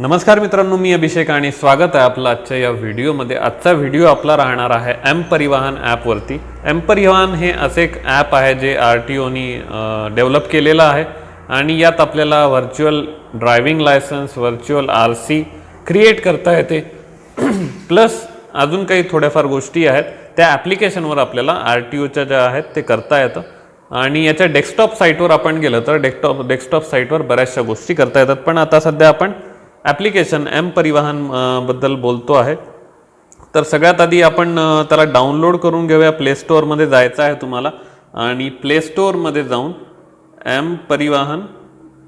नमस्कार मित्रांनो मी अभिषेक आणि स्वागत आहे आपलं आजच्या या व्हिडिओमध्ये. आजचा व्हिडिओ आपला राहणार आहे एम परिवहन ॲपवरती एम परिवहन हे असे एक ॲप आहे जे आर टी ओनी डेव्हलप केलेलं आहे. आणि यात आपल्याला virtual driving licence virtual R C create करता येते. प्लस अजून काही थोड्याफार गोष्टी आहेत. त्या ॲप्लिकेशनवर आपल्याला आर टी ओच्या ज्या आहेत ते करता येतं. आणि याच्या डेस्कटॉप साईटवर आपण गेलं तर डेस्कटॉप डेस्कटॉप साईटवर बऱ्याचशा गोष्टी करता येतात. पण आता सध्या आपण ॲप्लिकेशन एम परिवहनबद्दल बोलतो आहे. तर सगळ्यात आधी आपण त्याला डाउनलोड करून घेऊया. प्ले स्टोअरमध्ये जायचं आहे तुम्हाला. आणि प्ले स्टोअरमध्ये जाऊन एम परिवहन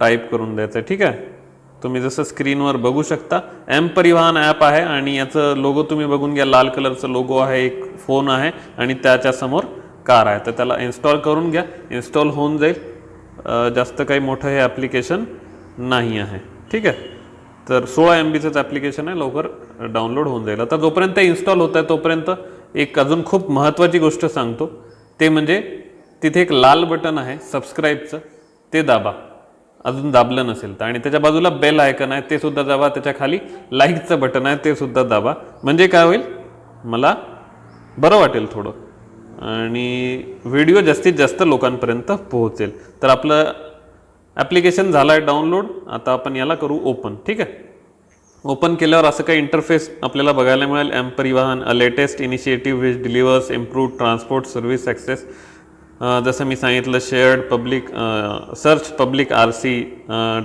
टाईप करून द्यायचं आहे. ठीक आहे? तुम्ही जसं स्क्रीनवर बघू शकता. एम परिवहन ॲप आहे आणि याचं लोगो तुम्ही बघून घ्या. लाल कलरचं लोगो आहे एक फोन आहे आणि त्याच्यासमोर कार आहे. तर त्याला इन्स्टॉल करून घ्या. इन्स्टॉल होऊन जाईल. जास्त काही मोठं हे ॲप्लिकेशन नाही आहे. ठीक आहे? तर सोळा एम बीचंच ॲप्लिकेशन आहे लवकर डाउनलोड होऊन जाईल. आता जोपर्यंत इन्स्टॉल होत आहे तोपर्यंत एक अजून खूप महत्त्वाची गोष्ट सांगतो. ते म्हणजे तिथे एक लाल बटन आहे सबस्क्राईबचं ते दाबा. अजून दाबलं नसेल तर. आणि त्याच्या बाजूला बेल आयकन आहे ते सुद्धा दाबा. त्याच्याखाली लाईकचं बटन आहे ते सुद्धा दाबा. म्हणजे काय होईल? मला बरं वाटेल थोडं. आणि व्हिडिओ जास्तीत जास्त लोकांपर्यंत पोहोचेल. तर आपलं ॲप्लिकेशन झालं आहे डाउनलोड आता आपण याला करू ओपन ठीक आहे? ओपन केल्यावर असं काही इंटरफेस आपल्याला बघायला मिळेल. M Parivahan a latest initiative which delivers improve transport service access जसं मी सांगितलं shared public search public R C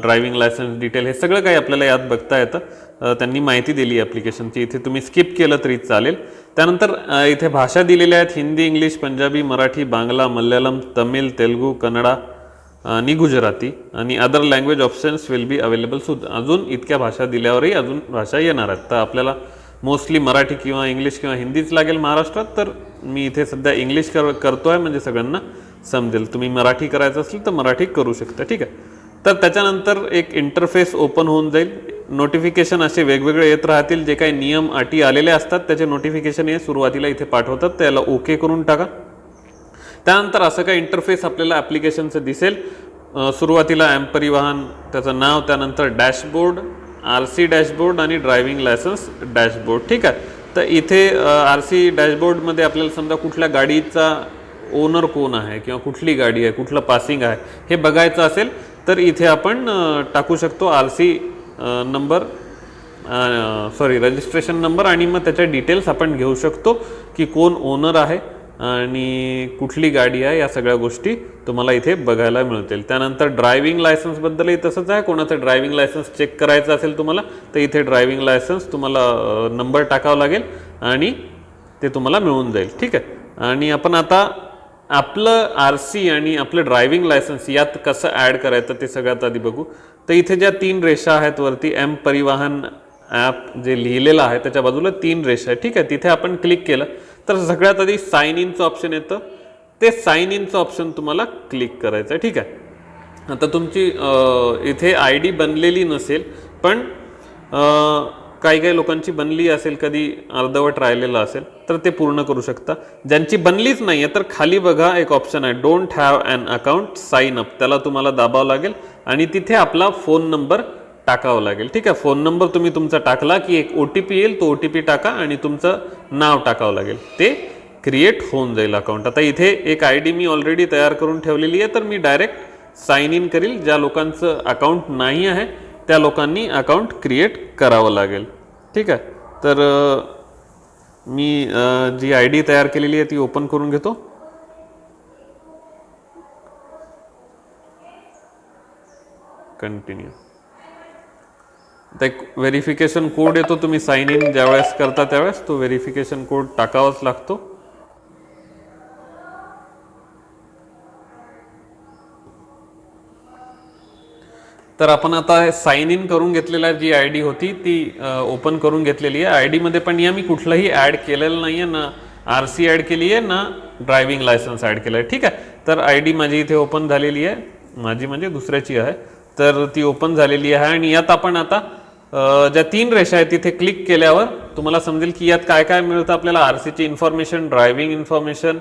driving licence detail हे सगळं काही आपल्याला यात बघता येतं. त्यांनी माहिती दिली ॲप्लिकेशनची इथे तुम्ही स्किप केलं तरी चालेल. त्यानंतर इथे भाषा दिलेल्या आहेत. हिंदी इंग्लिश पंजाबी मराठी बांगला मल्याळम तमिळ तेलगू कन्नडा आणि गुजराती आणि other language options will be available सुद्धा. अजून इतक्या भाषा दिल्यावरही अजून भाषा येणार आहेत. तर आपल्याला मोस्टली मराठी किंवा इंग्लिश किंवा हिंदीच लागेल महाराष्ट्रात तर मी इथे सध्या इंग्लिश कर करतो आहे म्हणजे सगळ्यांना समजेल. तुम्ही मराठी करायचं असेल तर मराठी करू शकता ठीक आहे. तर त्याच्यानंतर एक इंटरफेस ओपन होऊन जाईल. नोटिफिकेशन असे वेगवेगळे येत राहतील. जे काही नियम अटी आलेले असतात त्याचे नोटिफिकेशन हे सुरुवातीला इथे पाठवतात. त्याला ओके करून टाका. त्यानंतर असं काही इंटरफेस आपल्याला ॲप्लिकेशनचं दिसेल. सुरुवातीला ॲम परिवहन त्याचं नाव त्यानंतर डॅशबोर्ड आर सी डॅशबोर्ड आणि ड्रायव्हिंग लायसन्स डॅशबोर्ड ठीक आहे? तर इथे आर सी डॅशबोर्डमध्ये आपल्याला समजा कुठल्या गाडीचा ओनर कोण आहे किंवा कुठली गाडी आहे कुठलं पासिंग आहे हे बघायचं असेल तर इथे आपण टाकू शकतो R C number sorry registration number आणि मग त्याच्या डिटेल्स आपण घेऊ शकतो की कोण ओनर आहे. आणि कुठली गाडी आहे या सगळ्या गोष्टी तुम्हाला इथे बघायला मिळतील. त्यानंतर ड्रायव्हिंग लायसन्सबद्दलही तसंच आहे. कोणाचं ड्रायव्हिंग लायसन्स चेक करायचं असेल तुम्हाला तर इथे ड्रायव्हिंग लायसन्स तुम्हाला नंबर टाकावा लागेल आणि ते तुम्हाला मिळून जाईल. ठीक आहे? आणि आपण आता आपलं आर सी आणि आपलं ड्रायव्हिंग लायसन्स यात कसं ॲड करायचं ते सगळ्यात आधी बघू. तर इथे ज्या तीन रेषा आहेत वरती एम परिवहन ॲप जे लिहिलेलं आहे त्याच्या बाजूला तीन रेषा आहे. ठीक आहे? तिथे आपण क्लिक केलं. तर सगळ्यात आधी साईन इनचं ऑप्शन येतं. ते साईन इनचं ऑप्शन तुम्हाला क्लिक करायचं आहे. ठीक आहे? आता तुमची इथे आय डी बनलेली नसेल पण काही काही लोकांची बनली असेल कधी अर्धवट राहिलेलं असेल तर ते पूर्ण करू शकता. ज्यांची बनलीच नाही आहे तर खाली बघा एक ऑप्शन आहे. Don't have an account sign up त्याला तुम्हाला दाबावं लागेल. आणि तिथे आपला फोन नंबर टाकावं लागेल. ठीक आहे फोन नंबर तुम्ही तुमचा टाकला की एक ओ टी पी येईल तो ओ टी पी टाका आणि तुमचं नाव टाकावं लागेल. ते क्रिएट होऊन जाईल अकाउंट आता इथे एक आय डी मी ऑलरेडी तयार करून ठेवलेली आहे तर मी डायरेक्ट साईन इन करील. ज्या लोकांचं अकाउंट नाही आहे त्या लोकांनी अकाउंट क्रिएट करावं लागेल. ठीक आहे तर मी जी आय डी तयार केलेली आहे ती ओपन करून घेतो. कंटिन्यू ते एक व्हेरिफिकेशन कोड येतो तुम्ही साइन इन ज्यावेळेस करता त्यावेळेस तो व्हेरिफिकेशन कोड टाकावाच लागतो. तर आपण आता साईन इन करून घेतलेला जी आय डी होती ती ओपन करून घेतलेली आहे. आय डीमध्ये पण या मी कुठलंही ॲड केलेलं नाही आहे ना आर सी ॲड केली आहे ना ड्रायव्हिंग लायसन्स ॲड केलं आहे ठीक आहे? तर आय डी माझी इथे ओपन झालेली आहे. माझी म्हणजे दुसऱ्याची आहे. तर ती ओपन झालेली आहे आणि यात आपण आता ज्या तीन रेषा आहेत तिथे क्लिक केल्यावर तुम्हाला समजेल की यात काय काय मिळतं आपल्याला? आर सीची information driving information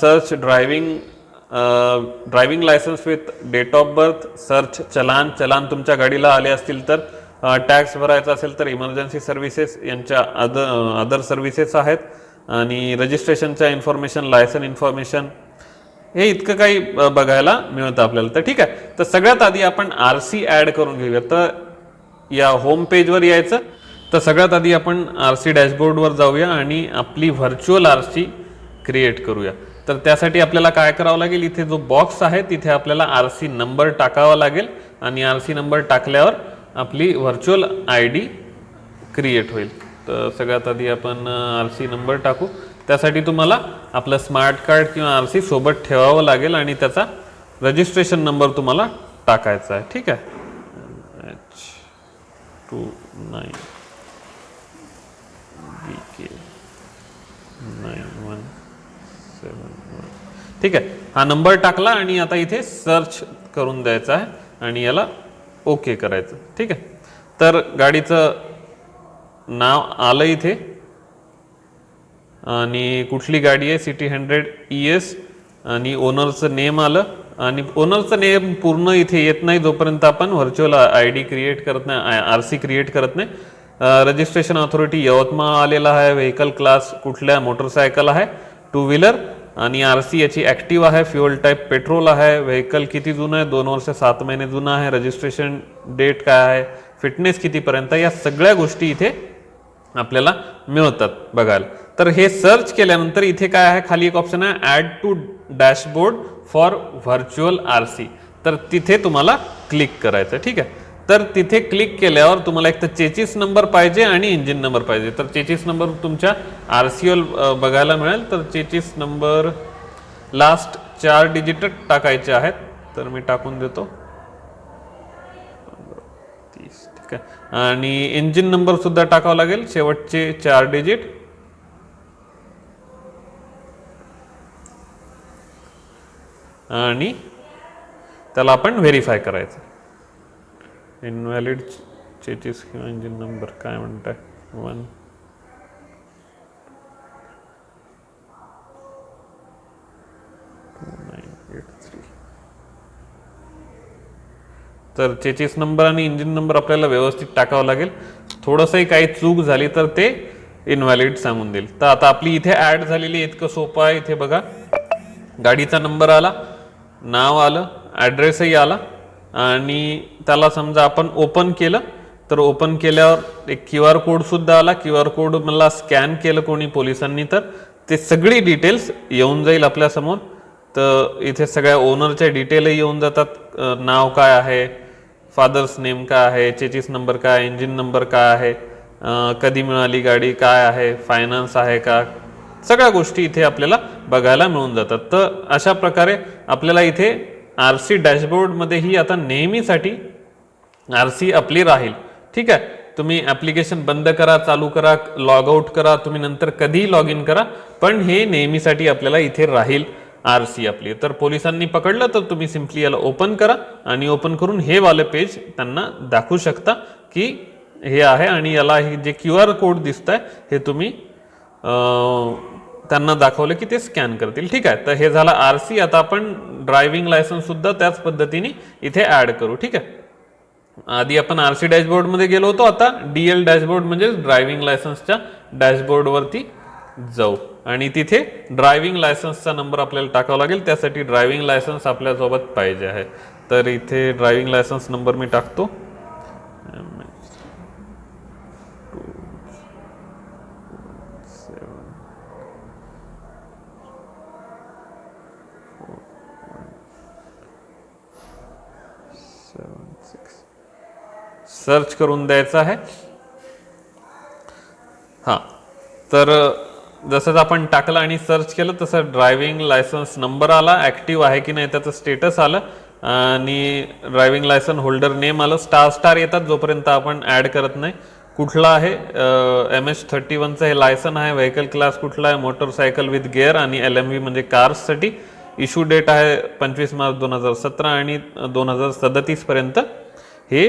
search driving driving licence with date of birth search challan challan तुमच्या गाडीला आले असतील तर टॅक्स भरायचा असेल तर इमर्जन्सी सर्व्हिसेस यांच्या अद अदर सर्व्हिसेस आहेत. आणि रजिस्ट्रेशनच्या इन्फॉर्मेशन लायसन इन्फॉर्मेशन हे इतकं काही बघायला मिळतं आपल्याला. तर ठीक आहे. तर सगळ्यात आधी आपण आर सी ॲड करून घेऊया तर या होम पेजवर यायचं. तर सगळ्यात आधी आपण आर सी डॅशबोर्डवर जाऊया आणि आपली व्हर्च्युअल आर सी क्रिएट करूया. तर त्यासाठी आपल्याला काय करावं लागेल? इथे जो बॉक्स आहे तिथे आपल्याला आर सी नंबर टाकावा लागेल आणि आर सी नंबर टाकल्यावर आपली व्हर्च्युअल आय डी क्रिएट होईल. तर सगळ्यात आधी आपण आर सी नंबर टाकू. त्यासाठी तुम्हाला आपलं स्मार्ट कार्ड किंवा आर सी सोबत ठेवावं लागेल आणि त्याचा रजिस्ट्रेशन नंबर तुम्हाला टाकायचा आहे. ठीक आहे? Two nine. B K nine one seven one. ठीक आहे. हा नंबर टाकला आणि आता इथे सर्च करून द्यायचा आहे आणि याला ओके करायचं. ठीक आहे. तर गाडीचं नाव आलं इथे. आणि कुठली गाडी आहे? सिटी हंड्रेड ई एस आणि ओनरचं नेम आलं. आणि ओनरचं नेम पूर्ण इथे येत नाही जोपर्यंत आपण व्हर्च्युअल आय डी क्रिएट करत नाही आर सी क्रिएट करत नाही. रजिस्ट्रेशन ऑथॉरिटी यवतमाळ आलेला आहे व्हेकल क्लास कुठल्या मोटरसायकल आहे टू व्हीलर आणि आर सी याची ॲक्टिव्ह आहे फ्युअल टाईप पेट्रोल आहे व्हेकल किती जुनं आहे दोन वर्ष सात महिने जुनं आहे रजिस्ट्रेशन डेट काय आहे फिटनेस कितीपर्यंत या सगळ्या गोष्टी इथे आपल्याला मिळतात बघायला. तर हे सर्च केल्यानंतर इथे काय आहे खाली एक ऑप्शन आहे add to dashboard for virtual R C तर तिथे तुम्हाला क्लिक करायचं ठीक आहे? तर तिथे क्लिक केल्यावर तुम्हाला एक तर चेचीस नंबर पाहिजे आणि इंजिन नंबर पाहिजे. तर चेचीस नंबर तुमच्या आर सी एल बघायला मिळेल. तर चेचीस नंबर लास्ट चार डिजिट टाकायचे आहेत. तर मी टाकून देतो. तीस ठीक आहे. आणि इंजिन नंबरसुद्धा टाकावं टाकावा लागेल. शेवटचे चार डिजिट. आणि त्याला आपण व्हेरीफाय करायचं. इनव्हॅलिड चेचेस किंवा इंजिन नंबर काय म्हणताय? वन तर चेचेस नंबर आणि इंजिन नंबर आपल्याला व्यवस्थित टाकावं लागेल. थोडंसंही काही चूक झाली तर ते इनव्हॅलिड सांगून देईल. तर आता आपली इथे ॲड झालेली इतकं सोपं आहे. इथे बघा गाडीचा नंबर आला. नाव आलं ॲड्रेसही आला आणि त्याला समजा आपण ओपन केलं तर ओपन केल्यावर एक क्यू आर कोडसुद्धा आला. क्यू आर कोड मला स्कॅन केलं कोणी पोलिसांनी तर. ते सगळी डिटेल्स येऊन जाईल आपल्यासमोर तर इथे सगळ्या ओनरच्या डिटेलही येऊन जातात. नाव काय आहे? फादर्स नेम काय आहे? चेचिस नंबर काय? आहे इंजिन नंबर काय आहे? कधी मिळाली गाडी? काय आहे? फायनान्स आहे का? सगळ्या गोष्टी इथे आपल्याला बघायला मिळून जातात. तर अशा प्रकारे आपल्याला इथे आर सी डॅशबोर्डमध्येही आता नेहमीसाठी आर सी आपली राहील. ठीक आहे? तुम्ही ॲप्लिकेशन बंद करा चालू करा लॉग आउट करा तुम्ही नंतर कधीही लॉग इन करा पण हे नेहमीसाठी आपल्याला इथे राहील आर सी आपली. तर पोलिसांनी पकडलं तर तुम्ही सिम्पली याला ओपन करा आणि ओपन करून हे वाले पेज त्यांना दाखवू शकता की हे आहे आणि याला हे जे क्यू आर कोड दिसत आहे हे तुम्ही त्यांना दाखवलं की ते स्कॅन करतील. ठीक आहे. तर हे झालं आर सी. आता आपण ड्रायव्हिंग लायसन्स सुद्धा त्याच पद्धतीने इथे ॲड करू. ठीक आहे. आधी आपण आर सी डॅशबोर्डमध्ये गेलो होतो. आता डी एल डॅशबोर्ड म्हणजे ड्रायव्हिंग लायसन्सच्या डॅशबोर्डवरती जाऊ. आणि तिथे ड्रायव्हिंग लायसन्सचा नंबर आपल्याला टाकावा लागेल. त्यासाठी ड्रायव्हिंग लायसन्स आपल्यासोबत पाहिजे आहे. तर इथे ड्रायव्हिंग लायसन्स नंबर मी टाकतो. सर्च करून द्यायचं आहे. हां तर जसंच आपण टाकलं आणि सर्च केलं तसं ड्रायव्हिंग लायसन्स नंबर आला ॲक्टिव्ह आहे की नाही त्याचं स्टेटस आलं आणि ड्रायव्हिंग लायसन होल्डर नेम आलं स्टार स्टार येतात जोपर्यंत आपण ॲड करत नाही. कुठला आहे एम एच थर्टी वनचं हे लायसन आहे व्हेकल क्लास कुठला आहे मोटरसायकल विथ गिअर आणि एल एम व्ही म्हणजे कार्ससाठी इश्यू डेट आहे पंचवीस मार्च दोन हजार सतरा आणि दोन हजार सदतीसपर्यंत हे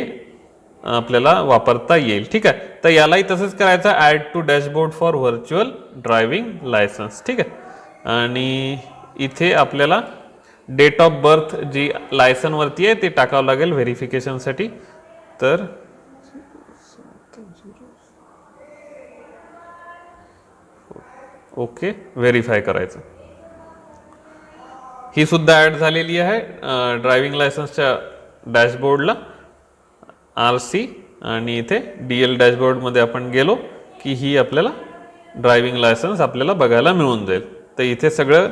आपल्याला वापरता येईल. ठीक आहे? तर यालाही तसंच करायचं. Add to dashboard for virtual driving licence ठीक आहे? आणि इथे आपल्याला डेट ऑफ बर्थ जी लायसनवरती आहे ते टाकावं लागेल व्हेरिफिकेशनसाठी तर ओके व्हेरीफाय करायचं. ही सुद्धा ॲड झालेली आहे ड्रायव्हिंग लायसन्सच्या डॅशबोर्डला आर सी आणि इथे डी एल डॅशबोर्डमध्ये आपण गेलो की ही आपल्याला ड्रायव्हिंग लायसन्स आपल्याला बघायला मिळून जाईल. तर इथे सगळं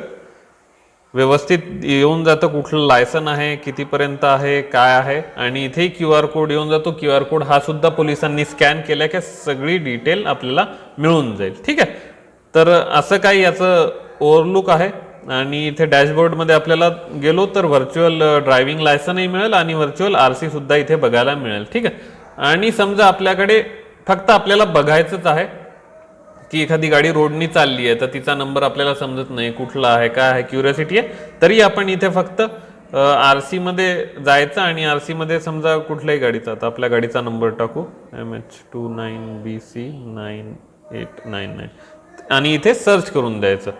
व्यवस्थित येऊन जातं कुठलं लायसन आहे कितीपर्यंत आहे काय आहे आणि इथे क्यू आर कोड येऊन जातो. क्यू आर कोड हा सुद्धा पोलिसांनी स्कॅन केला की सगळी डिटेल आपल्याला मिळून जाईल. ठीक आहे? तर असं काही याचं ओव्हरलुक आहे. आणि इथे डॅशबोर्डमध्ये आपल्याला गेलो तर व्हर्च्युअल ड्रायव्हिंग लायसनही मिळेल आणि व्हर्च्युअल आर सी सुद्धा इथे बघायला मिळेल. ठीक आहे? आणि समजा आपल्याकडे फक्त आपल्याला बघायचंच आहे की एखादी गाडी रोडनी चालली आहे तर तिचा नंबर आपल्याला समजत नाही कुठला आहे काय आहे क्युरियोसिटी आहे. तरी आपण इथे फक्त आर सीमध्ये जायचं आणि आर सीमध्ये समजा कुठल्याही गाडीचा आता आपल्या गाडीचा नंबर टाकू. M H two nine B C nine eight nine nine आणि इथे सर्च करून द्यायचं.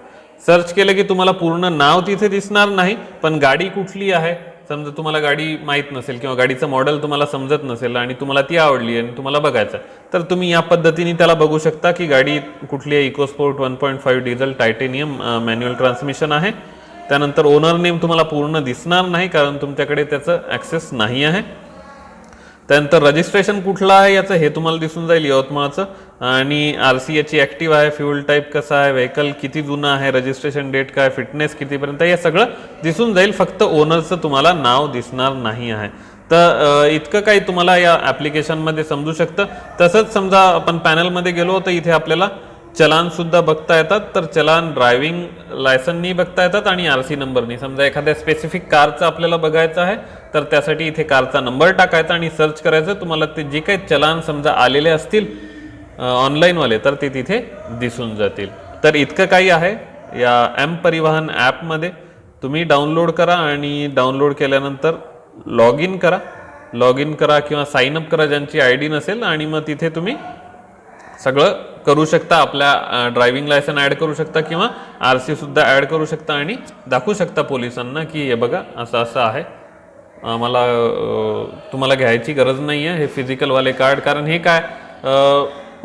सर्च केलं की तुम्हाला पूर्ण नाव तिथे दिसणार नाही पण गाडी कुठली आहे? समजा तुम्हाला गाडी माहीत नसेल किंवा गाडीचं मॉडेल तुम्हाला समजत नसेल आणि तुम्हाला ती आवडली आणि तुम्हाला बघायचं तर तुम्ही या पद्धतीने त्याला बघू शकता की गाडी कुठली आहे. EcoSport one point five diesel titanium manual transmission आहे. त्यानंतर ओनर नेम तुम्हाला पूर्ण दिसणार नाही कारण तुमच्याकडे त्याचं ॲक्सेस नाही आहे. त्यानंतर रजिस्ट्रेशन कुठलं आहे याचं हे तुम्हाला दिसून जाईल यवतमाळचं. आणि आर सी याची ॲक्टिव्ह आहे फ्युल टाईप कसं आहे व्हेकल किती जुनं आहे रजिस्ट्रेशन डेट काय फिटनेस कितीपर्यंत हे सगळं दिसून जाईल. फक्त ओनरचं तुम्हाला नाव दिसणार नाही आहे. तर इतकं काही तुम्हाला या ॲप्लिकेशनमध्ये समजू शकतं. तसंच समजा आपण पॅनलमध्ये गेलो तर इथे आपल्याला चलानसुद्धा बघता येतात तर चलान ड्रायव्हिंग लायसननी बघता येतात आणि आर सी नंबरनी. समजा एखाद्या स्पेसिफिक कारचं आपल्याला बघायचं आहे तर त्यासाठी इथे कारचा नंबर टाकायचा आणि सर्च करायचं. तुम्हाला ते जे काही चलान समजा आलेले असतील ऑनलाईनवाले तर ते तिथे दिसून जातील. तर इतकं काही आहे या एम परिवहन ॲपमध्ये तुम्ही डाउनलोड करा आणि डाउनलोड केल्यानंतर लॉग इन करा. लॉग इन करा किंवा साईन अप करा ज्यांची आय डी नसेल आणि मग तिथे तुम्ही सगळं करू शकता आपल्या ड्रायव्हिंग लायसन ॲड करू शकता किंवा आर सी सुद्धा ॲड करू शकता आणि दाखवू शकता पोलिसांना की हे बघा असं असं आहे. मला तुम्हाला घ्यायची गरज नाही आहे हे फिजिकलवाले कार्ड कारण हे काय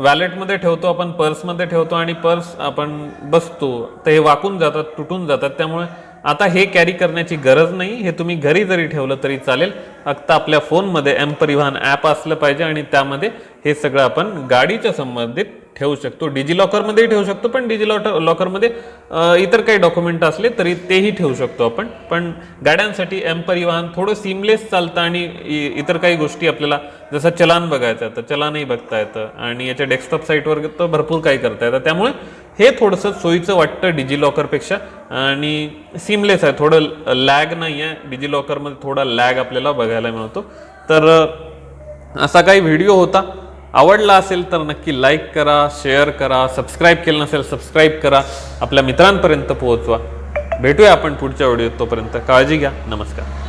वॅलेटमध्ये ठेवतो आपण पर्समध्ये ठेवतो आणि पर्स आपण बसतो तर हे वाकून जातात तुटून जातात त्यामुळे आता हे कॅरी करण्याची गरज नाही. हे तुम्ही घरी जरी ठेवलं तरी चालेल. फक्त आपल्या फोनमध्ये एम परिवहन ॲप असलं पाहिजे आणि त्यामध्ये हे सगळं आपण गाडीच्या संबंधित ठेवू शकतो. डिजी लॉकरमध्येही ठेवू शकतो पण डिजी लॉकर लॉकरमध्ये इतर काही डॉक्युमेंट असले तरी तेही ठेवू शकतो आपण. पण गाड्यांसाठी एम परिवहन थोडं सिमलेस चालतं आणि इ- इतर काही गोष्टी आपल्याला जसं चलान बघायचं तर चलानही बघता येतं. आणि याच्या डेस्कटॉप साईटवर तर भरपूर काही करता येतं. त्यामुळे हे थोडंसं सोयीचं वाटतं डिजी लॉकरपेक्षा आणि सिमलेस आहे थोडं लॅग नाही आहे. डिजी लॉकरमध्ये थोडा लॅग आपल्याला बघायला मिळतो. तर असा काही व्हिडिओ होता. आवडला असेल तर नक्की लाईक करा शेअर करा सबस्क्राईब केलं नसेल सबस्क्राईब करा. आपल्या मित्रांपर्यंत पोहोचवा. भेटूया आपण पुढच्या व्हिडिओत तोपर्यंत. काळजी घ्या. नमस्कार.